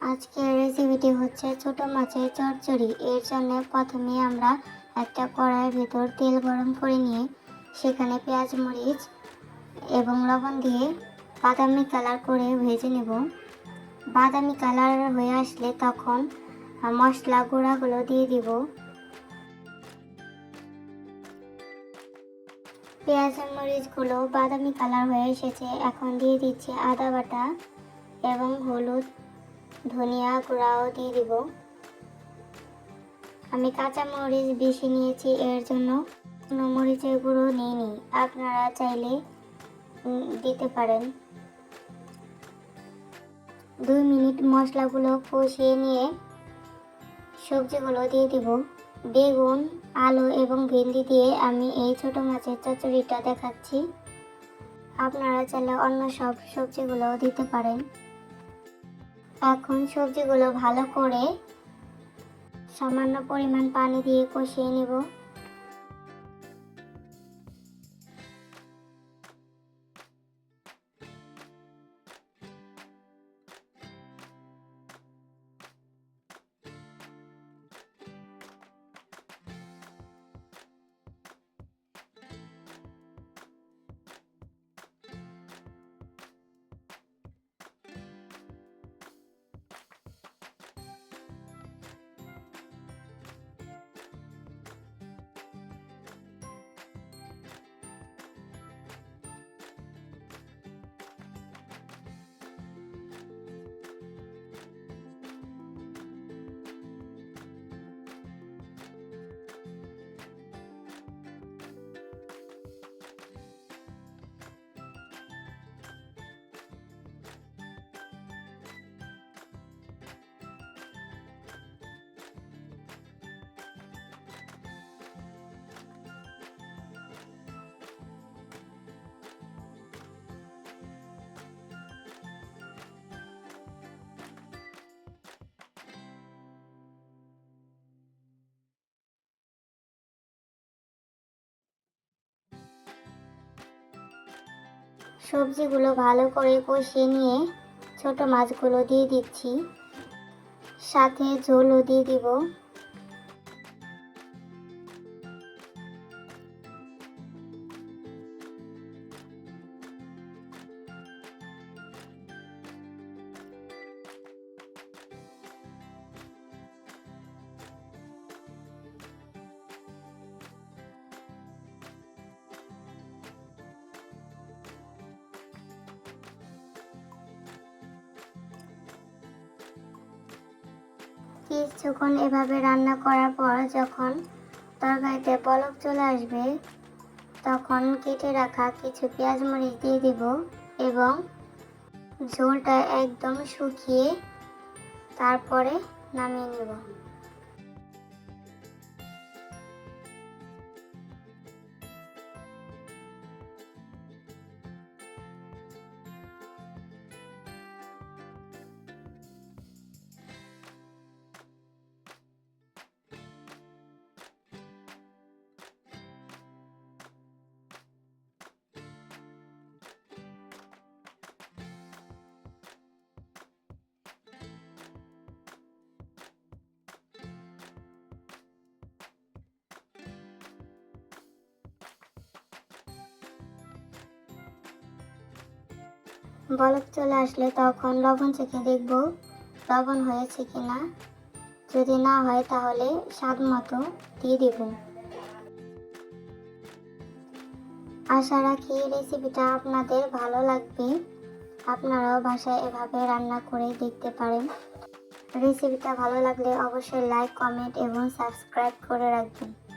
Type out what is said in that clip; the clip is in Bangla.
আজকের রেসিপিটি হচ্ছে ছোট মাছের চচ্চড়ি। এর জন্য প্রথমে আমরা একটা কড়াইয়ের ভেতর তেল গরম করে নিয়ে সেখানে পেঁয়াজ, মরিচ এবং লবণ দিয়ে বাদামি কালার করে ভেজে নেব। বাদামি কালার হয়ে আসলে তখন মশলা গুঁড়াগুলো দিয়ে দিব। পেঁয়াজ মরিচগুলো বাদামি কালার হয়ে এসেছে। এখন দিয়ে দিচ্ছি আদা বাটা এবং হলুদ ধনিয়া গুঁড়াও দিয়ে দিব। আমি কাঁচা মরিচ বেশি নিয়েছি, এর জন্য মরিচের গুঁড়ো নিইনি। আপনারা চাইলে দিতে পারেন। দুই মিনিট মশলাগুলো কষিয়ে নিয়ে সবজিগুলো দিয়ে দিব। বেগুন, আলু এবং ভেন্ডি দিয়ে আমি এই ছোট মাছের চচ্চড়িটা দেখাচ্ছি। আপনারা চাইলে অন্য সব সবজিগুলোও দিতে পারেন। এখন সবজিগুলো ভালো করে সামান্য পরিমাণ পানি দিয়ে কষিয়ে নেব। সবজিগুলো ভালো করে কষিয়ে নিয়ে ছোট মাছগুলো দিয়ে দিচ্ছি। সাথে ঝোলও দিয়ে দিব। কিছুক্ষণ এভাবে রান্না করার পর যখন তরকারিতে পলক চলে আসবে, তখন কেটে রাখা কিছু পেঁয়াজ মরিচ দিয়ে দিব এবং ঝোলটা একদম শুকিয়ে তারপরে নামিয়ে নেব। বলক চলে আসলে তখন লবণ চেখে দেখব লবণ হয়েছে কিনা যদি না হয় তাহলে স্বাদ মতো দিয়ে দেব। আশা রাখি রেসিপিটা আপনাদের ভালো লাগবে। আপনারাও বাসায় এভাবে রান্না করে দেখতে পারেন। রেসিপিটা ভালো লাগলে অবশ্যই লাইক কমেন্ট এবং সাবস্ক্রাইব করে রাখবেন।